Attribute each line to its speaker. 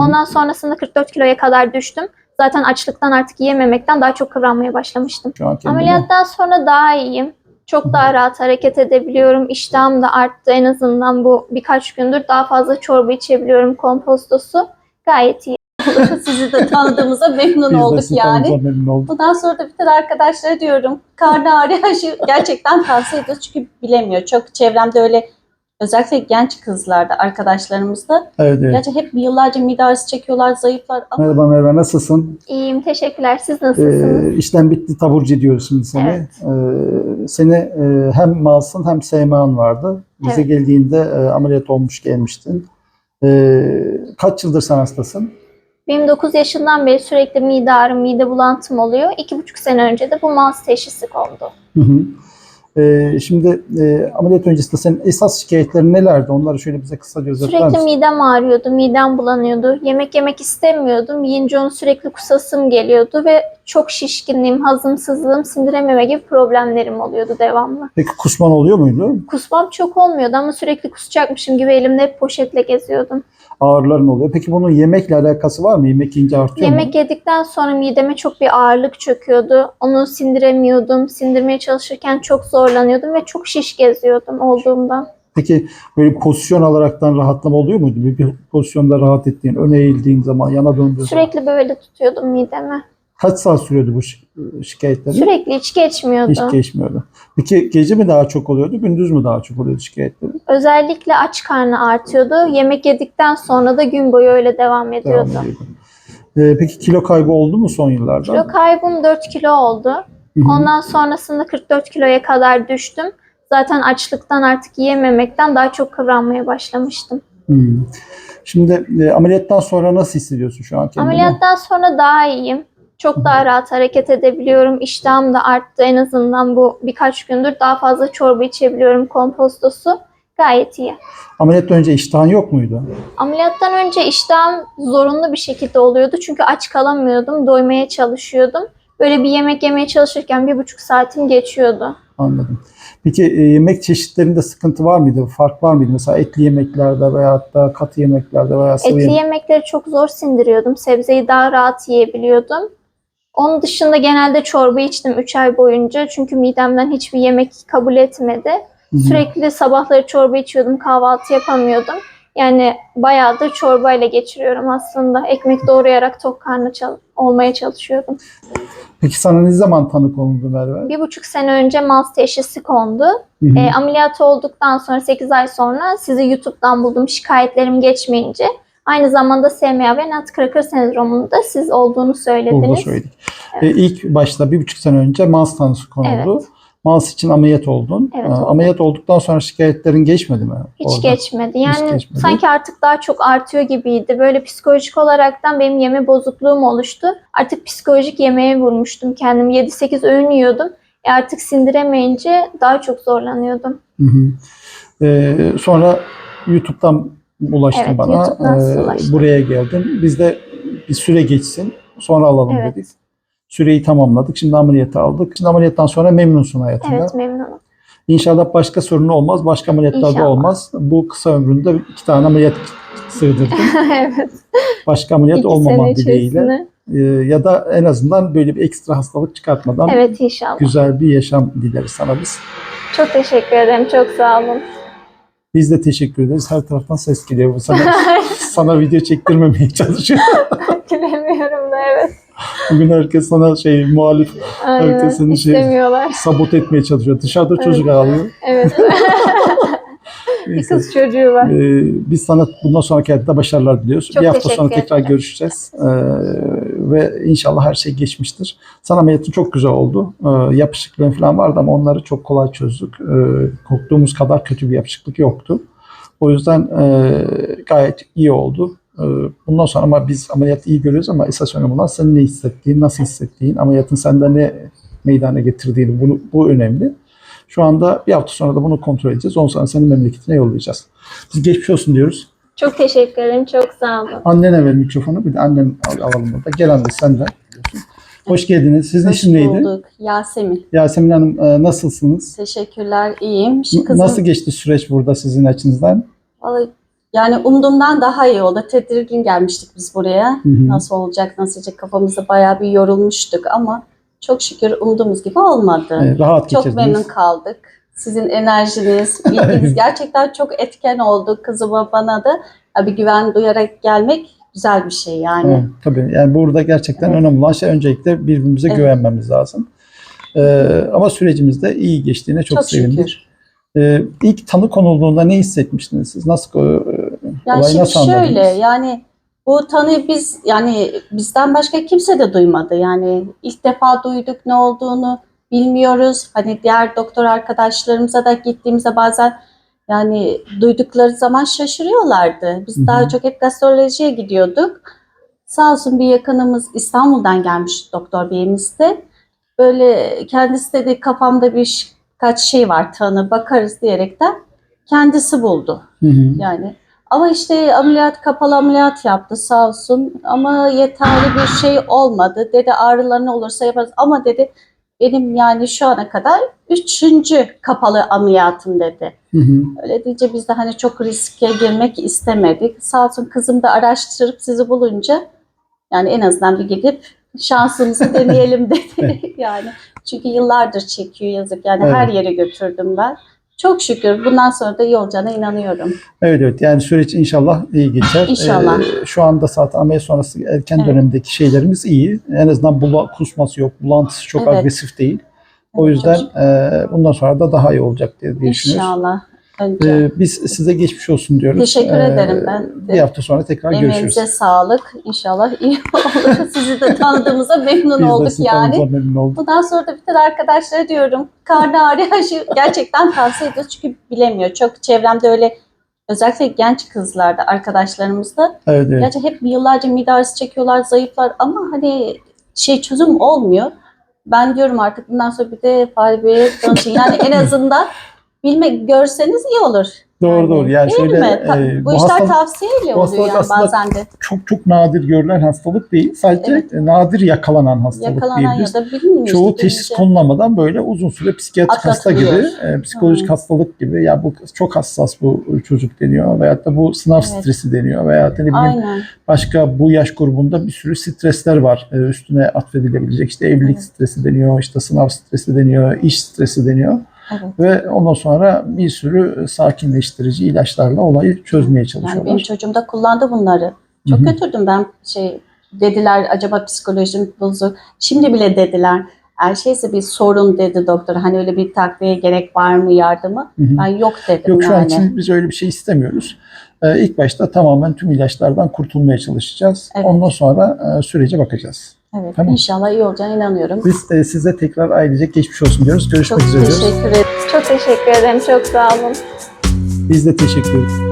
Speaker 1: Ondan sonrasında 44 kiloya kadar düştüm. Zaten açlıktan artık yiyememekten daha çok kıvranmaya başlamıştım. Ameliyattan sonra daha iyiyim. Çok daha rahat hareket edebiliyorum. İştahım da arttı en azından bu birkaç gündür. Daha fazla çorba içebiliyorum kompostosu. Gayet iyi.
Speaker 2: Sizi de tanıdığımıza memnun
Speaker 3: Biz
Speaker 2: olduk yani.
Speaker 3: tanıdığımıza memnun olduk.
Speaker 2: Bundan sonra da bütün arkadaşlara diyorum karnı ağrıyan şey gerçekten tavsiye ediyoruz çünkü bilemiyor. Çok çevremde öyle özellikle genç kızlarda arkadaşlarımızda
Speaker 3: Evet, evet.
Speaker 2: gerçi hep yıllarca mide ağrısı çekiyorlar, zayıflar ama
Speaker 3: Merhaba Merve nasılsın?
Speaker 1: İyiyim. Teşekkürler. Siz nasılsınız?
Speaker 3: Ee, işten bitti taburcu ediyoruz şimdi seni.
Speaker 1: Evet.
Speaker 3: Ee, seni e, hem Malsın hem SMA'n vardı. Bize
Speaker 1: Evet.
Speaker 3: geldiğinde e, ameliyat olmuş gelmiştin. Ee, kaç yıldır sen hastasın?
Speaker 1: Benim 9 yaşından beri sürekli mide ağrım, mide bulantım oluyor. 2,5 sene önce de bu maz teşhisi kondu.
Speaker 3: Hı hı. Ee, şimdi e, ameliyat öncesinde senin esas şikayetlerin nelerdi? Onları şöyle bize kısaca özetler
Speaker 1: Sürekli
Speaker 3: misin?
Speaker 1: midem ağrıyordu, midem bulanıyordu. Yemek yemek istemiyordum. Yiyince onu sürekli kusasım geliyordu ve çok şişkinliğim, hazımsızlığım, sindirememe gibi problemlerim oluyordu devamlı.
Speaker 3: Peki kusman oluyor muydu?
Speaker 1: Kusmam çok olmuyordu ama sürekli kusacakmışım gibi elimde hep poşetle geziyordum.
Speaker 3: Ağrıların oluyor. Peki bunun yemekle alakası var mı? Yemek yiyince artıyor mu?
Speaker 1: Yemek yedikten sonra mideme çok bir ağırlık çöküyordu. Onu sindiremiyordum. Sindirmeye çalışırken çok zorlanıyordum ve çok şiş geziyordum olduğumdan.
Speaker 3: Peki böyle pozisyon alaraktan rahatlama oluyor muydu? Bir, bir pozisyonda rahat ettiğin, öne eğildiğin zaman, yana döndüğün zaman.
Speaker 1: Sürekli böyle tutuyordum midemi.
Speaker 3: Kaç saat sürüyordu bu şi- şikayetleri?
Speaker 1: Sürekli hiç geçmiyordu.
Speaker 3: Hiç geçmiyordu. Peki gece mi daha çok oluyordu, gündüz mü daha çok oluyordu şikayetleri?
Speaker 1: Özellikle aç karnı artıyordu. Yemek yedikten sonra da gün boyu öyle devam ediyordu.
Speaker 3: Devam ediyordu. Ee, peki kilo kaybı oldu mu son yıllarda?
Speaker 1: Kilo kaybım 4 kilo oldu.
Speaker 3: Hı hı.
Speaker 1: Ondan sonrasında 44 kiloya kadar düştüm. Zaten açlıktan artık yiyememekten daha çok kıvranmaya başlamıştım.
Speaker 3: Hmm. Şimdi e, ameliyattan sonra nasıl hissediyorsun şu an kendini?
Speaker 1: Ameliyattan sonra daha iyiyim. Çok daha rahat hareket edebiliyorum. İştahım da arttı en azından bu birkaç gündür. Daha fazla çorba içebiliyorum kompostosu. Gayet iyi.
Speaker 3: Ameliyattan önce iştahın yok muydu?
Speaker 1: Ameliyattan önce iştahım zorunlu bir şekilde oluyordu. Çünkü aç kalamıyordum. Doymaya çalışıyordum. Böyle bir yemek yemeye çalışırken bir buçuk saatim geçiyordu.
Speaker 3: Anladım. Peki e, yemek çeşitlerinde sıkıntı var mıydı? Fark var mıydı? Mesela etli yemeklerde veya da katı yemeklerde veya sıvı
Speaker 1: Etli
Speaker 3: yemek-
Speaker 1: yemekleri çok zor sindiriyordum. Sebzeyi daha rahat yiyebiliyordum. Onun dışında genelde çorba içtim 3 ay boyunca. Çünkü midemden hiçbir yemek kabul etmedi.
Speaker 3: Hı hı.
Speaker 1: Sürekli sabahları çorba içiyordum, kahvaltı yapamıyordum. Yani bayağıdır çorbayla geçiriyorum aslında. Ekmek doğrayarak tok karnı çal- olmaya çalışıyordum.
Speaker 3: Peki sana ne zaman tanı konuldu Merve?
Speaker 1: Bir buçuk sene önce maz teşhisi kondu.
Speaker 3: Hı hı.
Speaker 1: E, ameliyat olduktan sonra 8 ay sonra sizi YouTube'dan buldum şikayetlerim geçmeyince. Aynı zamanda SMA ve Nutcracker sendromunda siz olduğunu
Speaker 3: Burada
Speaker 1: söylediniz.
Speaker 3: söyledik. E, ilk başta bir buçuk sene önce MAS tanısı konuldu.
Speaker 1: Evet.
Speaker 3: MAS için ameliyat oldun.
Speaker 1: Evet,
Speaker 3: E,
Speaker 1: oldum.
Speaker 3: ameliyat olduktan sonra şikayetlerin geçmedi mi?
Speaker 1: Hiç
Speaker 3: orada?
Speaker 1: geçmedi. Yani
Speaker 3: geçmedi.
Speaker 1: sanki artık daha çok artıyor gibiydi. Böyle psikolojik olaraktan benim yeme bozukluğum oluştu. Artık psikolojik yemeğe vurmuştum kendimi. 7-8 öğün yiyordum. E artık sindiremeyince daha çok zorlanıyordum.
Speaker 3: Hı hı. E, sonra YouTube'dan ulaştın
Speaker 1: Evet,
Speaker 3: bana. E,
Speaker 1: ulaştım.
Speaker 3: buraya geldin. Biz de bir süre geçsin. Sonra alalım
Speaker 1: Evet.
Speaker 3: dedik. Süreyi tamamladık. Şimdi ameliyatı aldık. Şimdi ameliyattan sonra memnunsun hayatında.
Speaker 1: Evet memnunum.
Speaker 3: İnşallah başka sorun olmaz. Başka ameliyatlarda
Speaker 1: İnşallah.
Speaker 3: olmaz. Bu kısa ömründe iki tane ameliyat sığdırdın.
Speaker 1: evet.
Speaker 3: Başka ameliyat
Speaker 1: İki
Speaker 3: olmaman
Speaker 1: sene
Speaker 3: dileğiyle. Ee, ya da en azından böyle bir ekstra hastalık çıkartmadan
Speaker 1: Evet inşallah.
Speaker 3: güzel bir yaşam dileriz sana biz.
Speaker 1: Çok teşekkür ederim. Çok sağ olun.
Speaker 3: Biz de teşekkür ederiz. Her taraftan ses geliyor. Sana, sana video çektirmemeye çalışıyor.
Speaker 1: Bilemiyorum da evet.
Speaker 3: Bugün herkes sana şey muhalif
Speaker 1: Aynen.
Speaker 3: Herkesin şey-
Speaker 1: İstemiyorlar.
Speaker 3: sabot etmeye çalışıyor. Dışarıda çocuk ağlıyor.
Speaker 1: Evet. bir
Speaker 3: Neyse.
Speaker 1: kız çocuğu var.
Speaker 3: Ee, biz sana bundan sonraki hayatta başarılar diliyoruz.
Speaker 1: Çok
Speaker 3: bir hafta
Speaker 1: teşekkür
Speaker 3: sonra tekrar
Speaker 1: ederim.
Speaker 3: görüşeceğiz. Ee, ve inşallah her şey geçmiştir. Sana ameliyatın çok güzel oldu. Ee, yapışıklığın falan vardı ama onları çok kolay çözdük. Ee, korktuğumuz kadar kötü bir yapışıklık yoktu. O yüzden e, gayet iyi oldu. Ee, bundan sonra ama biz ameliyatı iyi görüyoruz ama esas önemli olan senin ne hissettiğin, nasıl hissettiğin, ameliyatın sende ne meydana getirdiğini bunu, bu önemli. Şu anda bir hafta sonra da bunu kontrol edeceğiz. Ondan sonra seni memleketine yollayacağız. Biz geçmiş olsun diyoruz.
Speaker 1: Çok teşekkür ederim. Çok sağ olun.
Speaker 3: Annene ver mikrofonu. Bir de annen al- alalım burada. Gel anne sen de. Hoş geldiniz. Sizin
Speaker 2: hoş
Speaker 3: isim neydi?
Speaker 2: bulduk. Yasemin.
Speaker 3: Yasemin Hanım e, nasılsınız?
Speaker 2: Teşekkürler. İyiyim. Şu kızım,
Speaker 3: Nasıl geçti süreç burada sizin açınızdan?
Speaker 2: Vallahi Yani umduğumdan daha iyi oldu. Tedirgin gelmiştik biz buraya.
Speaker 3: Hı hı.
Speaker 2: Nasıl olacak, nasıl olacak kafamızda bayağı bir yorulmuştuk ama çok şükür umduğumuz gibi olmadı.
Speaker 3: E, rahat
Speaker 2: Çok
Speaker 3: geçirdiniz.
Speaker 2: memnun kaldık. Sizin enerjiniz, bilginiz gerçekten çok etken oldu kızıma bana da. Bir güven duyarak gelmek güzel bir şey yani.
Speaker 3: Evet, tabii yani burada gerçekten
Speaker 2: Evet.
Speaker 3: önemli olan şey öncelikle birbirimize
Speaker 2: Evet.
Speaker 3: güvenmemiz lazım. Ee, ama sürecimiz de iyi geçtiğine çok,
Speaker 2: Çok
Speaker 3: sevindik.
Speaker 2: şükür.
Speaker 3: Ee, ilk tanı konulduğunda ne hissetmiştiniz siz? Nasıl e,
Speaker 2: Yani
Speaker 3: olayı
Speaker 2: şimdi
Speaker 3: nasıl anladınız?
Speaker 2: şöyle yani bu tanıyı biz yani bizden başka kimse de duymadı. Yani ilk defa duyduk ne olduğunu bilmiyoruz. Hani diğer doktor arkadaşlarımıza da gittiğimizde bazen yani duydukları zaman şaşırıyorlardı. Biz
Speaker 3: Hı hı.
Speaker 2: daha çok hep gastrolojiye gidiyorduk. Sağ olsun bir yakınımız İstanbul'dan gelmiş doktor beyimiz de. Böyle kendisi dedi kafamda bir kaç şey var tanı bakarız diyerekten kendisi buldu.
Speaker 3: Hı hı.
Speaker 2: Yani ama işte ameliyat kapalı ameliyat yaptı sağ olsun ama yeterli bir şey olmadı. Dedi ağrıların olursa yaparız ama dedi benim yani şu ana kadar üçüncü kapalı ameliyatım dedi.
Speaker 3: Hı hı.
Speaker 2: Öyle deyince biz de hani çok riske girmek istemedik. Sağ olsun kızım da araştırıp sizi bulunca yani en azından bir gidip şansımızı deneyelim dedi. yani çünkü yıllardır çekiyor yazık yani
Speaker 3: Evet.
Speaker 2: her yere götürdüm ben. Çok şükür bundan sonra da iyi olacağına inanıyorum.
Speaker 3: Evet evet yani süreç inşallah iyi geçer.
Speaker 2: İnşallah.
Speaker 3: Ee, şu anda zaten ameliyat sonrası erken
Speaker 2: Evet.
Speaker 3: dönemdeki şeylerimiz iyi. En azından bula, kusması yok, bulantısı çok
Speaker 2: Evet.
Speaker 3: agresif değil. O yüzden e, bundan sonra da daha iyi olacak diye, diye düşünüyoruz.
Speaker 2: İnşallah. Önce
Speaker 3: Ee, biz size geçmiş olsun diyoruz.
Speaker 2: Teşekkür
Speaker 3: Ee,
Speaker 2: ederim ben de.
Speaker 3: Bir hafta sonra tekrar görüşürüz.
Speaker 2: emeğinize sağlık. İnşallah iyi olur. Sizi de tanıdığımıza memnun
Speaker 3: Biz
Speaker 2: olduk yani.
Speaker 3: memnun olduk.
Speaker 2: Bundan sonra da bütün arkadaşlara diyorum. Karnı ağrıyan şey gerçekten tavsiye ediyoruz çünkü bilemiyor. Çok çevremde öyle özellikle genç kızlarda arkadaşlarımızda
Speaker 3: Evet, evet.
Speaker 2: gerçi hep yıllarca mide ağrısı çekiyorlar, zayıflar ama hani şey çözüm olmuyor. Ben diyorum artık bundan sonra bir de Fahri Bey'e danışın. Yani en azından bilmek görseniz iyi olur.
Speaker 3: Doğru doğru. Yani şöyle
Speaker 2: mi?
Speaker 3: E,
Speaker 2: bu,
Speaker 3: bu
Speaker 2: işler
Speaker 3: hastalık
Speaker 2: oluyor yani bazen de.
Speaker 3: çok çok nadir görülen hastalık değil. Sadece
Speaker 2: Evet.
Speaker 3: e, nadir yakalanan hastalık
Speaker 2: Yakalanan
Speaker 3: diyebiliriz.
Speaker 2: ya da bilinmiyor.
Speaker 3: Çoğu
Speaker 2: işte
Speaker 3: teşhis
Speaker 2: bilince.
Speaker 3: konulamadan böyle uzun süre psikiyatrik hasta gibi, e, psikolojik
Speaker 2: Hı.
Speaker 3: hastalık gibi ya bu çok hassas bu çocuk deniyor veyahut da bu sınav
Speaker 2: Evet.
Speaker 3: stresi deniyor veyahut da ne bileyim
Speaker 2: Aynen.
Speaker 3: başka bu yaş grubunda bir sürü stresler var e, üstüne atfedilebilecek. İşte evlilik
Speaker 2: Evet.
Speaker 3: stresi deniyor, işte sınav stresi deniyor, iş stresi deniyor.
Speaker 2: Evet.
Speaker 3: Ve ondan sonra bir sürü sakinleştirici ilaçlarla olayı çözmeye
Speaker 2: Yani
Speaker 3: çalışıyorlar.
Speaker 2: benim çocuğum da kullandı bunları. Çok
Speaker 3: Hı hı.
Speaker 2: götürdüm ben şey dediler acaba psikolojim bozuk. Şimdi bile dediler her şeyse bir sorun dedi doktor. Hani öyle bir takviye gerek var mı yardımı?
Speaker 3: Hı hı.
Speaker 2: Ben yok dedim
Speaker 3: Yok şu an
Speaker 2: yani.
Speaker 3: için biz öyle bir şey istemiyoruz. Ee, ilk başta tamamen tüm ilaçlardan kurtulmaya çalışacağız.
Speaker 2: Evet.
Speaker 3: Ondan sonra e, sürece bakacağız.
Speaker 2: Evet,
Speaker 3: Tamam.
Speaker 2: inşallah iyi olacağına inanıyorum.
Speaker 3: Biz e, size tekrar ailecek geçmiş olsun diyoruz. Görüşmek
Speaker 2: Çok
Speaker 3: üzere diyoruz.
Speaker 2: teşekkür ederim.
Speaker 1: Çok teşekkür ederim. Çok sağ olun.
Speaker 3: Biz de teşekkür ederiz.